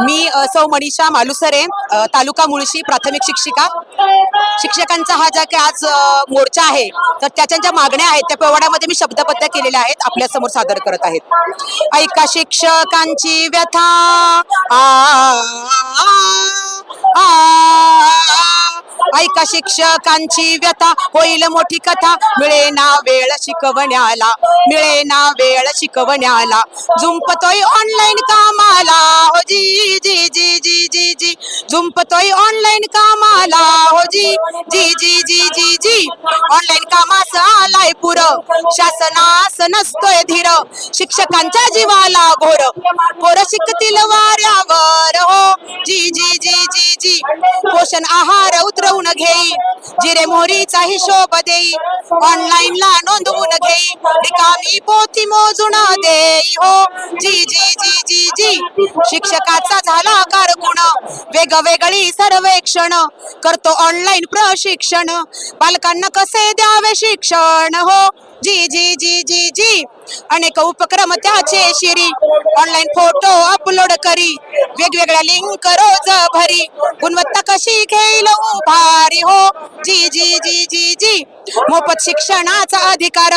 मी सौ मनीषा मालुसरे तालुका मुळशी प्राथमिक शिक्षिका. शिक्षकांचा हा ज्या काही आज मोर्चा आहे. तर त्याच्या ज्या मागण्या आहेत. त्या पोवाड्यामध्ये मी शब्दबद्ध केलेल्या आहेत. आपल्यासमोर सादर करत आहेत. ऐका शिक्षकांची व्यथा. आ, आ, आ, ऐका शिक्षकांची व्यथा होईल मोठी कथा मिळे ना वेळ शिकवण्याला मिळे ना वेळ शिकवण्याला झुंपतोय ऑनलाईन कामाला हो जी जी जी जी जी जी झुंपतोय ऑनलाईन कामाला हो जी जी जी जी जी जी ऑनलाईन कामास आलाय पुर शासनास नसतोय धीर शिक्षकांच्या जीवाला घोर पोर शिकतील वाऱ्यावर हो जी जी जी जी जी पोषण आहार नोंदवून घेई. जिरे मोहरीचा हिशोब देई. ऑनलाईन ला नोंदवून घेई. रिकामी पोथी मोजून देई हो. जी जी जी जी जी. शिक्षकाचा झाला कारकुण वेगवेगळी सर्वेक्षण. करतो ऑनलाईन प्रशिक्षण. पालकांना कसे द्यावे शिक्षण? हो. जी जी जी जी जी. अनेक उपक्रम त्याचे शिरी. ऑनलाईन फोटो अपलोड करी. वेगवेगळ्या लिंक रोज भरी. गुणवत्ता कशी घेईल हो? भारी हो. जी जी जी जी जी. मोफत शिक्षणाचा अधिकार.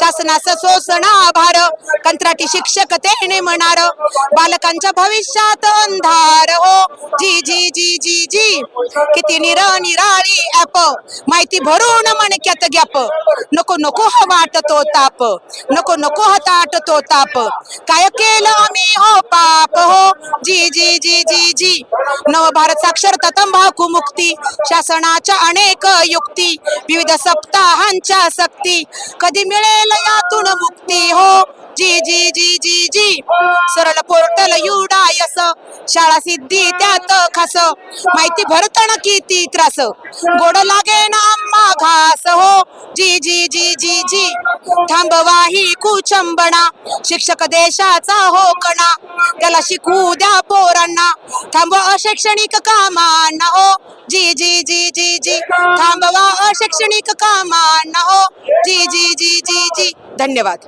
शासनाच सोसणा आभार. कंत्राटी शिक्षक ते नेमणार बालकांच्या भविष्यात अंधार हो. जी जी जी जी जी. किती निर निराळी ऍप माहिती भरून मणक्यात गॅप नको नको हा वाटतो ताप. नको नको हातात तो ताप. काय केलं आम्ही? हो पाप हो. जी जी जी जी जी. नव भारत साक्षरता तंबाखू मुक्ती. शासनाच्या अनेक युक्ती. विविध सप्ताहांच्या सक्ती. कधी मिळेल यातून मुक्ती हो. जी जी जी जी जी. सरळ पोर्टल युडायस. शाळा सिद्धी त्यात खास. माहिती भरतण किती त्रास. गोड लागे ना आम्हा घास. जी जी जी जी जी. थांबवा ही कुचंबणा. शिक्षक देशाचा होकणा. त्याला शिकू द्या पोरांना. थांबवा अशैक्षणिक कामांना हो. जी जी जी जी जी. थांबवा अशैक्षणिक कामांना हो. जी जी जी जी जी. धन्यवाद.